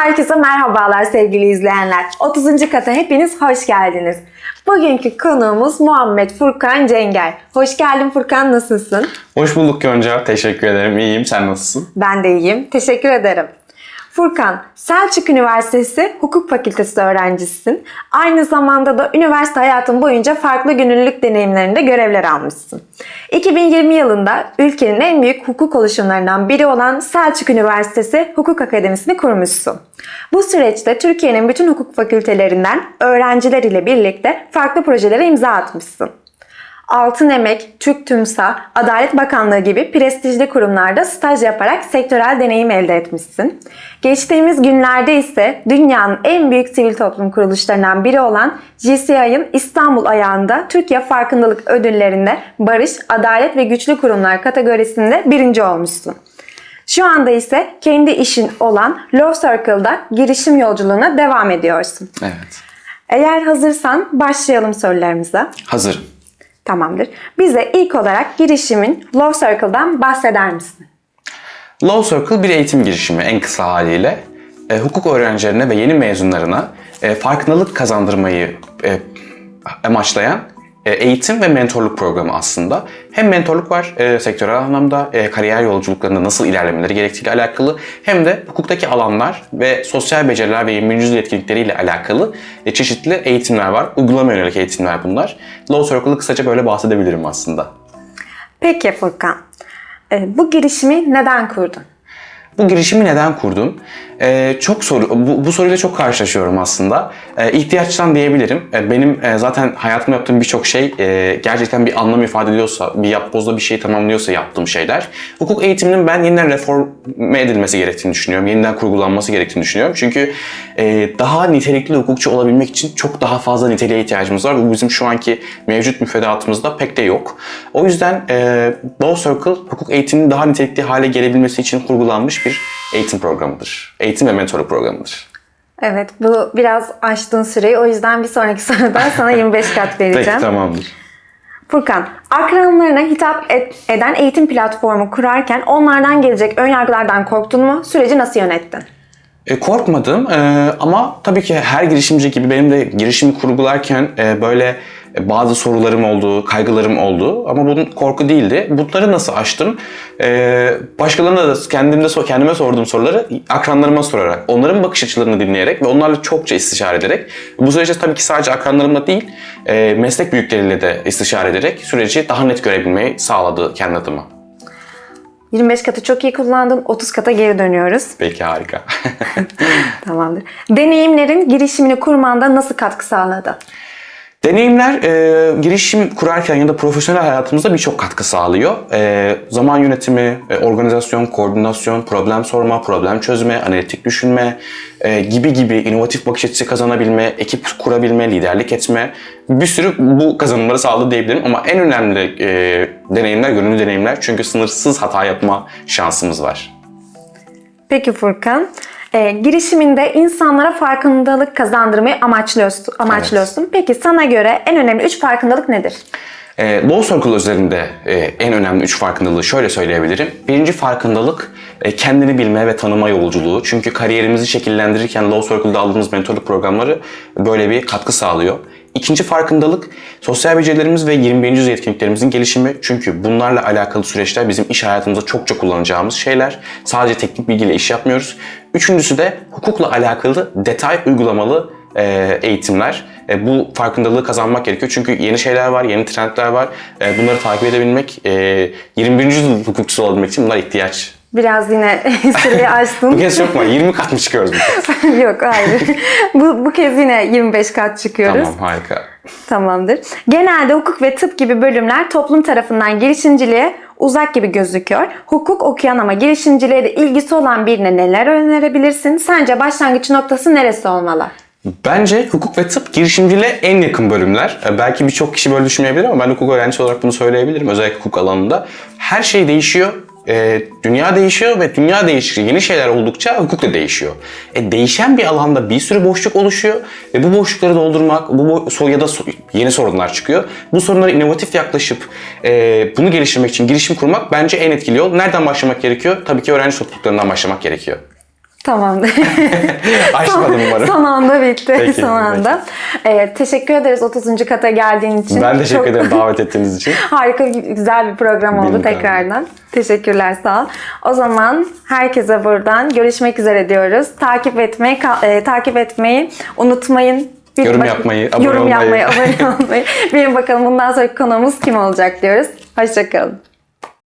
Herkese merhabalar sevgili izleyenler. 30. kata hepiniz hoş geldiniz. Bugünkü konuğumuz Muhammed Furkan Cenger. Hoş geldin Furkan, nasılsın? Hoş bulduk Yonca. Teşekkür ederim. İyiyim. Sen nasılsın? Ben de iyiyim, teşekkür ederim. Furkan, Selçuk Üniversitesi Hukuk Fakültesi öğrencisisin. Aynı zamanda da üniversite hayatın boyunca farklı gönüllülük deneyimlerinde görevler almışsın. 2020 yılında ülkenin en büyük hukuk oluşumlarından biri olan Selçuk Üniversitesi Hukuk Akademisi'ni kurmuşsun. Bu süreçte Türkiye'nin bütün hukuk fakültelerinden öğrenciler ile birlikte farklı projelere imza atmışsın. Altın Emek, Türk TÜMSA, Adalet Bakanlığı gibi prestijli kurumlarda staj yaparak sektörel deneyim elde etmişsin. Geçtiğimiz günlerde ise dünyanın en büyük sivil toplum kuruluşlarından biri olan GCI'ın İstanbul ayağında Türkiye Farkındalık Ödülleri'nde Barış, Adalet ve Güçlü Kurumlar kategorisinde birinci olmuşsun. Şu anda ise kendi işin olan Law Circle'da girişim yolculuğuna devam ediyorsun. Evet. Eğer hazırsan başlayalım sorularımıza. Hazırım. Tamamdır. Bize ilk olarak girişimin Law Circle'dan bahseder misin? Law Circle bir eğitim girişimi en kısa haliyle. E, hukuk öğrencilerine ve yeni mezunlarına e, farkındalık kazandırmayı e, amaçlayan eğitim ve mentorluk programı aslında. Hem mentorluk var e, sektörel anlamda e, kariyer yolculuklarında nasıl ilerlemeleri gerektiğiyle alakalı hem de hukuktaki alanlar ve sosyal beceriler ve 20. yüzyıl yetkinlikleriyle alakalı e, çeşitli eğitimler var. Uygulama yönelik eğitimler bunlar. Law Circle'ı kısaca böyle bahsedebilirim aslında. Peki Furkan, e, bu girişimi neden kurdun? Bu girişimi neden kurdum? Ee, çok soru, bu, bu soruyla çok karşılaşıyorum aslında. Ee, ihtiyaçtan diyebilirim. Ee, benim e, zaten hayatımda yaptığım birçok şey e, gerçekten bir anlam ifade ediyorsa, bir yapbozda bir şey tamamlıyorsa yaptığım şeyler. Hukuk eğitiminin ben yeniden reforme edilmesi gerektiğini düşünüyorum. Yeniden kurgulanması gerektiğini düşünüyorum. Çünkü e, daha nitelikli hukukçu olabilmek için çok daha fazla niteliğe ihtiyacımız var. Bu bizim şu anki mevcut müfredatımızda pek de yok. O yüzden e, Law Circle hukuk eğitiminin daha nitelikli hale gelebilmesi için kurgulanmış bir eğitim programıdır. Eğitim ve mentorluk programıdır. Evet, bu biraz aştığın süreyi. O yüzden bir sonraki soruda sana 25 kat vereceğim. Peki tamamdır. Furkan, akranlarına hitap et- eden eğitim platformu kurarken onlardan gelecek önyargılardan korktun mu? Süreci nasıl yönettin? E, korkmadım e, ama tabii ki her girişimci gibi benim de girişimi kurgularken e, böyle bazı sorularım oldu, kaygılarım oldu ama bunun korku değildi. Bunları nasıl aştım? E, başkalarına da kendimde kendime sorduğum soruları akranlarıma sorarak, onların bakış açılarını dinleyerek ve onlarla çokça istişare ederek bu süreçte tabii ki sadece akranlarımla değil, e, meslek büyükleriyle de istişare ederek süreci daha net görebilmeyi sağladı kendi adıma. 25 katı çok iyi kullandın, 30 kata geri dönüyoruz. Peki harika. Tamamdır. Deneyimlerin girişimini kurmanda nasıl katkı sağladı? Deneyimler e, girişim kurarken ya da profesyonel hayatımızda birçok katkı sağlıyor. E, zaman yönetimi, e, organizasyon, koordinasyon, problem sorma, problem çözme, analitik düşünme e, gibi gibi inovatif bakış açısı kazanabilme, ekip kurabilme, liderlik etme bir sürü bu kazanımları sağladı diyebilirim. Ama en önemli e, deneyimler gönüllü deneyimler çünkü sınırsız hata yapma şansımız var. Peki Furkan, e, girişiminde insanlara farkındalık kazandırmayı amaçlıyorsun. amaçlıyorsun. Peki sana göre en önemli 3 farkındalık nedir? E, Law Circle üzerinde e, en önemli üç farkındalığı şöyle söyleyebilirim. Birinci farkındalık e, kendini bilme ve tanıma yolculuğu. Çünkü kariyerimizi şekillendirirken Law Circle'da aldığımız mentorluk programları böyle bir katkı sağlıyor. İkinci farkındalık sosyal becerilerimiz ve 21. yüzyıl yetkinliklerimizin gelişimi. Çünkü bunlarla alakalı süreçler bizim iş hayatımızda çokça kullanacağımız şeyler. Sadece teknik bilgiyle iş yapmıyoruz. Üçüncüsü de hukukla alakalı detay uygulamalı e, eğitimler. E, bu farkındalığı kazanmak gerekiyor. Çünkü yeni şeyler var, yeni trendler var. E, bunları takip edebilmek, e, 21. yüzyıl hukukçusu olabilmek için bunlar ihtiyaç. Biraz yine süreyi Bu açtın. kez çok mu? 20 kat mı çıkıyoruz bu kez? Yok hayır. bu, bu kez yine 25 kat çıkıyoruz. Tamam harika. Tamamdır. Genelde hukuk ve tıp gibi bölümler toplum tarafından girişimciliğe uzak gibi gözüküyor. Hukuk okuyan ama girişimciliğe de ilgisi olan birine neler önerebilirsin? Sence başlangıç noktası neresi olmalı? Bence hukuk ve tıp girişimciliğe en yakın bölümler. E, Belki birçok kişi böyle düşünmeyebilir ama ben hukuk öğrencisi olarak bunu söyleyebilirim. Özellikle hukuk alanında. Her şey değişiyor. E, dünya değişiyor ve dünya değişikçe yeni şeyler oldukça hukuk da değişiyor. E, değişen bir alanda bir sürü boşluk oluşuyor ve bu boşlukları doldurmak, bu bo- ya da so- yeni sorunlar çıkıyor. Bu sorunlara inovatif yaklaşıp e, bunu geliştirmek için girişim kurmak bence en etkili yol. Nereden başlamak gerekiyor? Tabii ki öğrenci topluluklarından başlamak gerekiyor. Tamamdır. Aşmadım umarım. Son anda bitti. Peki, Son anda. Evet, teşekkür ederiz 30. kata geldiğin için. Ben teşekkür Çok ederim davet ettiğiniz için. Harika, güzel bir program oldu de. tekrardan. Teşekkürler, sağ ol. O zaman herkese buradan görüşmek üzere diyoruz. Takip etmeyi, e, takip etmeyi unutmayın. Bir Yorum bak- yapmayı, abone yorum olmayı. yapmayı, abone olmayı. Bir bakalım bundan sonraki konuğumuz kim olacak diyoruz. Hoşçakalın.